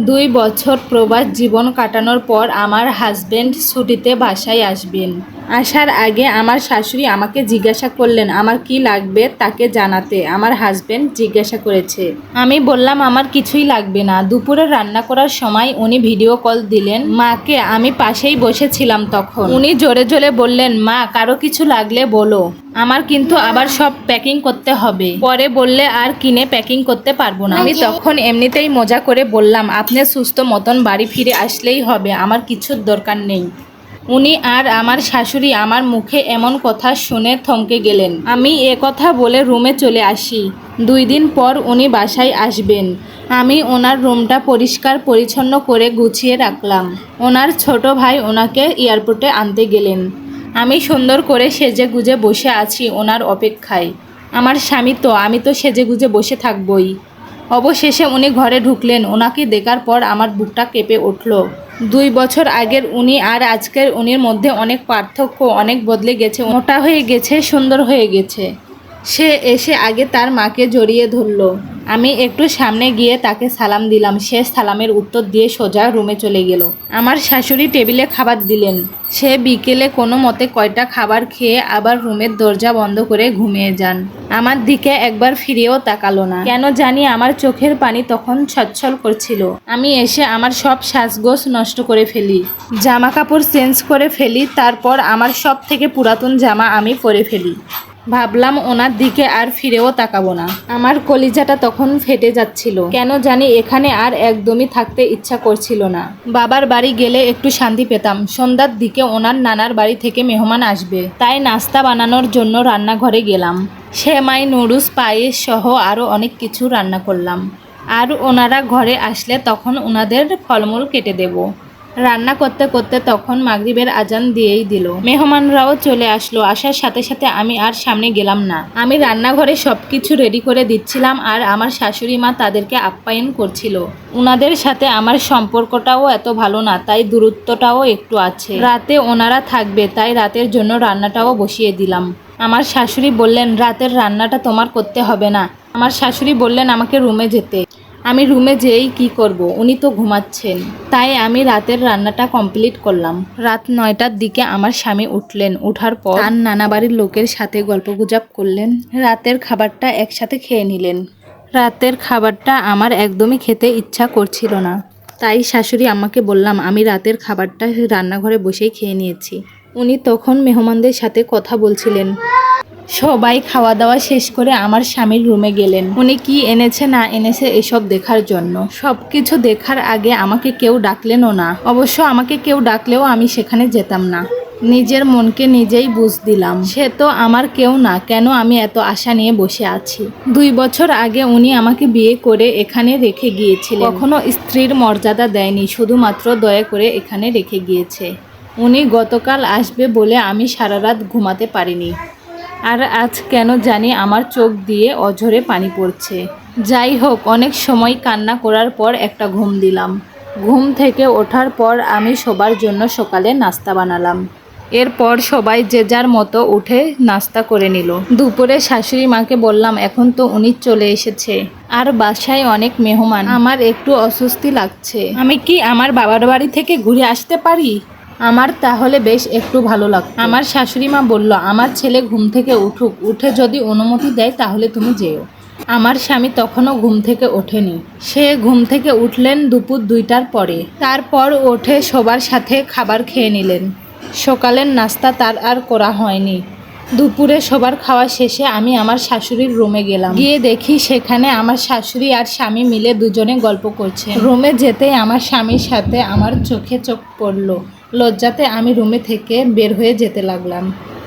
দুই বছর প্রবাস জীবন কাটানোর পর আমার হাজব্যান্ড ছুটিতে বাসায় আসবেন। আসার আগে আমার শাশুড়ি আমাকে জিজ্ঞাসা করলেন, আমার কি লাগবে তাকে জানাতে? আমার হাজবেন্ড জিজ্ঞাসা করেছে। আমি বললাম, আমার কিছুই লাগবে না। দুপুরে রান্না করার সময় উনি ভিডিও কল দিলেন, মাকে, আমি পাশেই বসেছিলাম তখন। উনি জোরে জোরে বললেন, মা, কারও কিছু লাগলে বলো। আমার কিন্তু আবার সব প্যাকিং করতে হবে। পরে বললে, আর কিনে প্যাকিং করতে পারব না। আমি তখন এমনিতেই মজা করে বললাম, আপনি সুস্থ মতন বাড়ি ফিরে আসলেই হবে। আমার কিছুর দরকার নেই। উনি আর আমার শাশুড়ি আমার মুখে এমন কথা শুনে থমকে গেলেন। আমি এ কথা বলে রুমে চলে আসি। দুই দিন পর উনি বাসায় আসবেন। আমি ওনার রুমটা পরিষ্কার পরিচ্ছন্ন করে গুছিয়ে রাখলাম। ওনার ছোট ভাই ওনাকে এয়ারপোর্টে আনতে গেলেন। আমি সুন্দর করে সেজে গুজে বসে আছি ওনার অপেক্ষায়। আমার স্বামী তো, আমি তো সেজে গুজে বসে থাকবই। অবশেষে উনি ঘরে ঢুকলেন। ওনাকে দেখার পর আমার বুকটা কেঁপে উঠল। দুই বছর আগের উনি আর আজকের উনির মধ্যে অনেক পার্থক্য, অনেক বদলে গেছে, মোটা হয়ে গেছে, সুন্দর হয়ে গেছে। সে এসে আগে তার মাকে জড়িয়ে ধরলো। আমি একটু সামনে গিয়ে তাকে সালাম দিলাম। সে সালামের উত্তর দিয়ে সোজা রুমে চলে গেল। আমার শাশুড়ি টেবিলে খাবার দিলেন। সে বিকেলে কোনো মতে কয়টা খাবার খেয়ে আবার রুমের দরজা বন্ধ করে ঘুমিয়ে যান। আমার দিকে একবার ফিরেও তাকালো না। কেন জানি আমার চোখের পানি তখন ছচ্ছল করছিল। আমি এসে আমার সব সাজগোজ নষ্ট করে ফেলি। জামা কাপড় চেঞ্জ করে ফেলি। তারপর আমার সব থেকে পুরাতন জামা আমি পরে ফেলি। ভাবলাম ওনার দিকে আর ফিরেও তাকাবো না। আমার কলিজাটা তখন ফেটে যাচ্ছিল। কেন জানি এখানে আর একদমই থাকতে ইচ্ছা করছিল না। বাবার বাড়ি গেলে একটু শান্তি পেতাম। সন্ধ্যার দিকে ওনার নানার বাড়ি থেকে মেহমান আসবে। তাই নাস্তা বানানোর জন্য রান্নাঘরে গেলাম। সেমাই, নুডলস, পায়েস সহ আরও অনেক কিছু রান্না করলাম। আর ওনারা ঘরে আসলে তখন ওনাদের ফলমূল কেটে দেবো। রান্না করতে করতে তখন মাগরিবের আজান দিয়েই দিল। মেহমানরাও চলে আসলো। আসার সাথে সাথে আমি আর সামনে গেলাম না। আমি রান্নাঘরে সব কিছু রেডি করে দিচ্ছিলাম আর আমার শাশুড়ি মা তাদেরকে আপ্যায়ন করছিল। ওনাদের সাথে আমার সম্পর্কটাও এত ভালো না, তাই দূরত্বটাও একটু আছে। রাতে ওনারা থাকবে, তাই রাতের জন্য রান্নাটাও বসিয়ে দিলাম। আমার শাশুড়ি বললেন, রাতের রান্নাটা তোমার করতে হবে না। আমার শাশুড়ি বললেন, আমাকে রুমে যেতে। আমি রুমে যেয়েই কি করব? উনি তো ঘুমাচ্ছেন। তাই আমি রাতের রান্নাটা কমপ্লিট করলাম। রাত নয়টার দিকে আমার স্বামী উঠলেন। উঠার পর তার নানা বাড়ির লোকের সাথে গল্পগুজব করলেন। রাতের খাবারটা একসাথে খেয়ে নিলেন। রাতের খাবারটা আমার একদমই খেতে ইচ্ছা করছিল না। তাই শাশুড়ি আমাকে বললাম, আমি রাতের খাবারটা রান্নাঘরে বসেই খেয়ে নিয়েছি। উনি তখন মেহমানদের সাথে কথা বলছিলেন। সবাই খাওয়া দাওয়া শেষ করে আমার স্বামীর রুমে গেলেন। উনি কি এনেছে না এনেছে এসব দেখার জন্য। সব কিছু দেখার আগে আমাকে কেউ ডাকলেনও না। অবশ্য আমাকে কেউ ডাকলেও আমি সেখানে যেতাম না। নিজের মনকে নিজেই বুঝ দিলাম। সে তো আমার কেউ না, কেন আমি এত আশা নিয়ে বসে আছি? দুই বছর আগে উনি আমাকে বিয়ে করে এখানে রেখে গিয়েছিলেন। কখনো স্ত্রীর মর্যাদা দেয়নি, শুধুমাত্র দয়া করে এখানে রেখে গিয়েছে। উনি গতকাল আসবে বলে আমি সারা রাত ঘুমাতে পারিনি। আর আজ কেন জানি আমার চোখ দিয়ে অঝরে পানি পড়ছে। যাই হোক, অনেক সময় কান্না করার পর একটা ঘুম দিলাম। ঘুম থেকে ওঠার পর আমি সবার জন্য সকালে নাস্তা বানালাম। এরপর সবাই যে যার মতো উঠে নাস্তা করে নিল। দুপুরে শাশুড়ি মাকে বললাম, এখন তো উনি চলে এসেছে। আর বাসায় অনেক মেহমান। আমার একটু অস্বস্তি লাগছে। আমি কি আমার বাবার বাড়ি থেকে ঘুরে আসতে পারি? আমার তাহলে বেশ একটু ভালো লাগ আমার শাশুড়ি মা বলল, আমার ছেলে ঘুম থেকে উঠুক, উঠে যদি অনুমতি দেয় তাহলে তুমি যেও। আমার স্বামী তখনও ঘুম থেকে ওঠেনি। সে ঘুম থেকে উঠলেন দুপুর দুইটার পরে। তারপর ওঠে সবার সাথে খাবার খেয়ে নিলেন। সকালের নাস্তা তার আর করা হয়নি। দুপুরে সবার খাওয়া শেষে আমি আমার শাশুড়ির রুমে গেলাম। গিয়ে দেখি সেখানে আমার শাশুড়ি আর স্বামী মিলে দুজনে গল্প করছে। রুমে যেতেই আমার স্বামীর সাথে আমার চোখে চোখ পড়ল। লজ্জাতে আমি রুমে থেকে বের হয়ে যেতে লাগলাম।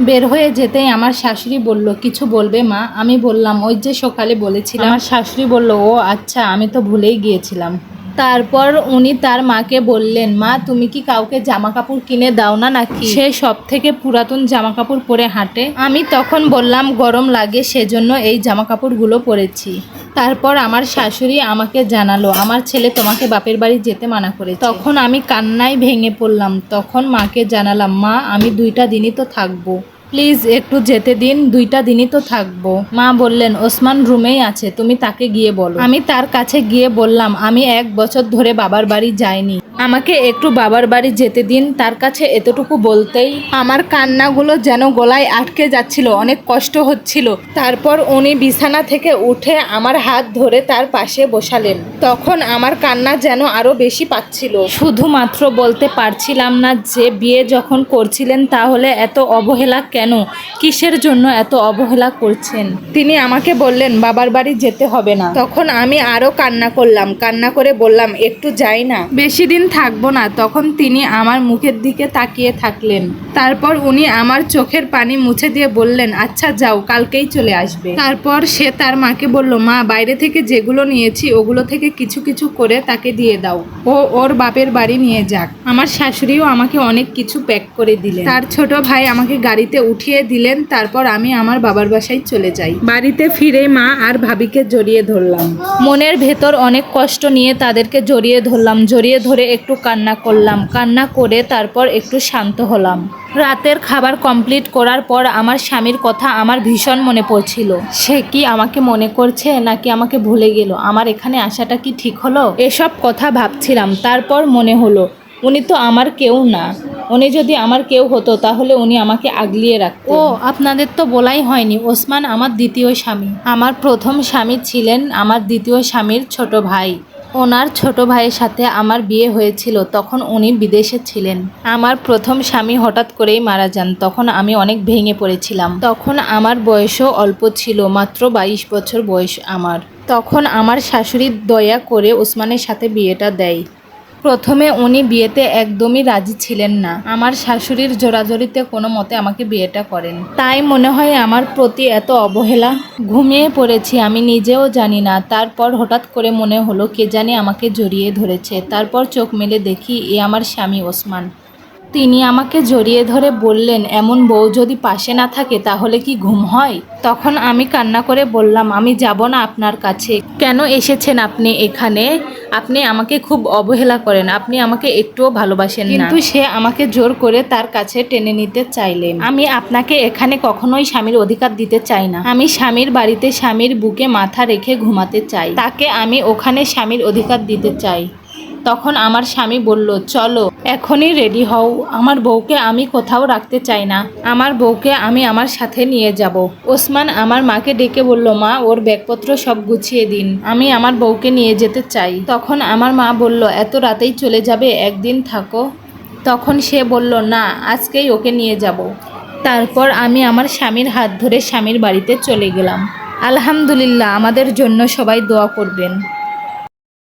বের হয়ে যেতেই আমার শাশুড়ি বলল কিছু বলবে মা? আমি বললাম ওই যে সকালে বলেছিলাম। আমার শাশুড়ি বলল ও আচ্ছা আমি তো ভুলেই গিয়েছিলাম। তারপর উনি তার মাকে বললেন মা তুমি কি কাউকে জামা কাপড় কিনে দাও না নাকি? সে সব থেকে পুরাতন জামা কাপড় পরে হাঁটে। আমি তখন বললাম গরম লাগে সেজন্য এই জামা কাপড়গুলো পরেছি। তারপর আমার শাশুড়ি আমাকে জানালো, আমার ছেলে তোমাকে বাপের বাড়ি যেতে মানা করে তখন আমি কান্নায় ভেঙে পড়লাম, তখন মাকে জানালাম, মা, আমি দুইটা দিনই তো থাকব। প্লিজ একটু যেতে দিন, দুইটা দিনই তো থাকব। মা বললেন, ওসমান রুমেই আছে, তুমি তাকে গিয়ে বলো। আমি তার কাছে গিয়ে বললাম, আমি এক বছর ধরে বাবার বাড়ি যাইনি। আমাকে একটু বাবার বাড়ি যেতে দিন, তার কাছে এতটুকু বলতেই আমার কান্নাগুলো যেন গলায় আটকে যাচ্ছিল, অনেক কষ্ট হচ্ছিল। তারপর উনি বিছানা থেকে উঠে আমার হাত ধরে তার পাশে বসালেন। তখন আমার কান্না যেন আরও বেশি পাচ্ছিল। শুধুমাত্র বলতে পারছিলাম না যে, বিয়ে যখন করছিলেন, তাহলে এত অবহেলা কেন? কিসের জন্য এত অবহেলা করছেন? তিনি আমাকে বললেন বাবার বাড়ি যেতে হবে না। তখন আমি আরও কান্না করলাম কান্না করে বললাম একটু যাই না। বেশি দিন থাকব না। তখন তিনি আমার মুখের দিকে তাকিয়ে থাকলেন। তারপর উনি আমার চোখের পানি মুছে দিয়ে বললেন আচ্ছা যাও, কালকেই চলে আসবে। তারপর সে তার মাকে বলল, মা, বাইরে থেকে যেগুলো নিয়েছি, ওগুলো থেকে কিছু কিছু করে তাকে দিয়ে দাও। ও ওর বাপের বাড়ি নিয়ে যাক। আমার শাশুড়িও আমাকে অনেক কিছু প্যাক করে দিলেন। তার ছোট ভাই আমাকে গাড়িতে উঠিয়ে দিলেন, তারপর আমি আমার বাবার বাসায় চলে যাই। বাড়িতে ফিরে মা আর ভাবিকে জড়িয়ে ধরলাম। মনের ভেতর অনেক কষ্ট নিয়ে তাদেরকে জড়িয়ে ধরলাম, জড়িয়ে ধরে একটু কান্না করলাম। কান্না করে তারপর একটু শান্ত হলাম। রাতের খাবার কমপ্লিট করার পর আমার স্বামীর কথা আমার ভীষণ মনে পড়ছিল। সে কি আমাকে মনে করছে নাকি আমাকে ভুলে গেল? আমার এখানে আসাটা কি ঠিক হলো? এসব কথা ভাবছিলাম, তারপর মনে হলো, উনি তো আমার কেউ না। উনি যদি আমার কেউ হতো, তাহলে উনি আমাকে আগলিয়ে রাখত ও, আপনাদের তো বলাই হয়নি, ওসমান আমার দ্বিতীয় স্বামী। আমার প্রথম স্বামী ছিলেন আমার দ্বিতীয় স্বামীর ছোট ভাই। ওনার ছোট ভাইয়ের সাথে আমার বিয়ে হয়েছিল, তখন উনি বিদেশে ছিলেন। আমার প্রথম স্বামী হঠাৎ করেই মারা যান, তখন আমি অনেক ভেঙে পড়েছিলাম। তখন আমার বয়সও অল্প ছিল, মাত্র বাইশ বছর বয়স আমার। তখন আমার শাশুড়ি দয়া করে ওসমানের সাথে বিয়েটা দেয়। প্রথমে উনি বিয়েতে একদমই রাজি ছিলেন না। আমার শাশুড়ির জোরাজোরিতে কোনো মতে আমাকে বিয়েটা করেন। তাই মনে হয় আমার প্রতি এত অবহেলা। ঘুমিয়ে পড়েছি, আমি নিজেও জানি না। তারপর হঠাৎ করে মনে হলো, কে জানি আমাকে জড়িয়ে ধরেছে। তারপর চোখ মেলে দেখি, এ আমার স্বামী ওসমান। তিনি আমাকে জড়িয়ে ধরে বললেন, এমন বউ যদি পাশে না থাকে তাহলে কি ঘুম হয়? তখন আমি কান্না করে বললাম, আমি যাব না আপনার কাছে। কেন এসেছেন আপনি এখানে? আপনি আমাকে খুব অবহেলা করেন। আপনি আমাকে একটুও ভালোবাসেন কিন্তু সে আমাকে জোর করে তার কাছে টেনে নিতে চাইলেন। আমি আপনাকে এখানে কখনোই স্বামীর অধিকার দিতে চাই না। আমি স্বামীর বাড়িতে স্বামীর বুকে মাথা রেখে ঘুমাতে চাই। তাকে আমি ওখানে স্বামীর অধিকার দিতে চাই। তখন আমার স্বামী বলল, চলো, এখনই রেডি হও। আমার বউকে আমি কোথাও রাখতে চাই না। আমার বউকে আমি আমার সাথে নিয়ে যাব। ওসমান আমার মাকে ডেকে বলল, মা, ওর ব্যাগপত্র সব গুছিয়ে দিন। আমি আমার বউকে নিয়ে যেতে চাই। তখন আমার মা বলল, এত রাতেই চলে যাবে, একদিন থাকো। তখন সে বলল, না, আজকেই ওকে নিয়ে যাব। তারপর আমি আমার স্বামীর হাত ধরে স্বামীর বাড়িতে চলে গেলাম। আলহামদুলিল্লাহ, আমাদের জন্য সবাই দোয়া করবেন।